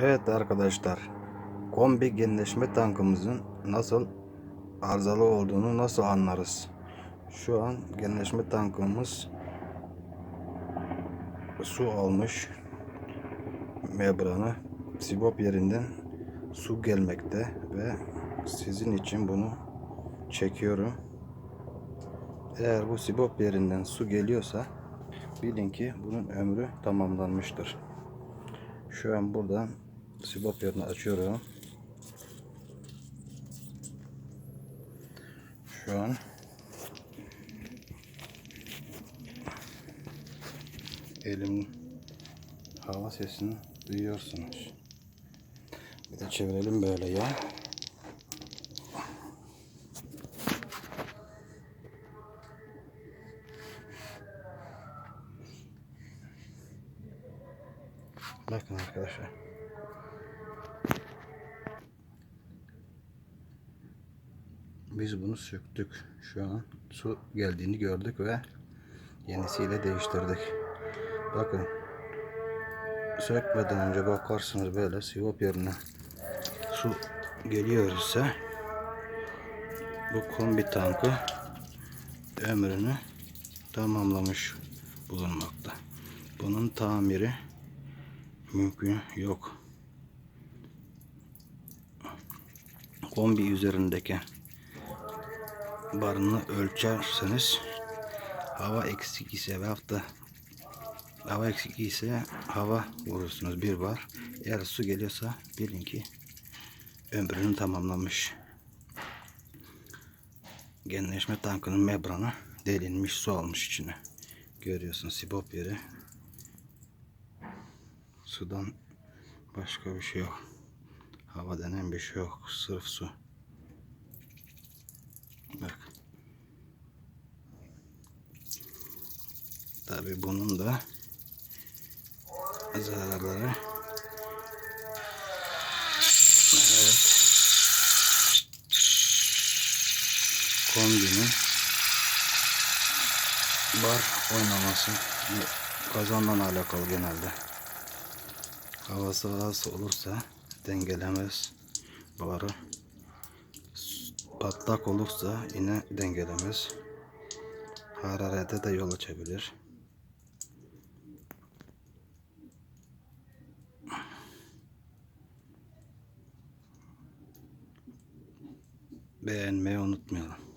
Evet arkadaşlar. Kombi genleşme tankımızın nasıl arızalı olduğunu nasıl anlarız? Şu an genleşme tankımız su almış. Membranı sibop yerinden su gelmekte ve sizin için bunu çekiyorum. Eğer bu sibop yerinden su geliyorsa bilin ki bunun ömrü tamamlanmıştır. Şu an buradan sibop yerini açıyorum. Şu an elim hava sesini duyuyorsunuz. Bir de çevirelim böyle ya. Bakın arkadaşlar. Biz bunu söktük. Şu an su geldiğini gördük ve yenisiyle değiştirdik. Bakın. Sökmeden önce bakarsınız böyle sivop yerine su geliyor ise bu kombi tankı ömrünü tamamlamış bulunmakta. Bunun tamiri mümkün yok. Kombi üzerindeki barını ölçerseniz hava eksik ise ve hafta hava eksik ise hava vurursunuz bir bar. Eğer su geliyorsa bilin ki ömrünü tamamlamış. Genleşme tankının membranı delinmiş su almış içine. Görüyorsun sibop yeri. Sudan başka bir şey yok. Hava denen bir şey yok. Sırf su. Tabi bunun da zararları. Evet. Kombinin bar oynaması bu kazanla alakalı genelde. Havası az olursa dengelemez barı. Patlak olursa yine dengelemez. Hararete de yol açabilir. Beğenmeyi unutmayalım.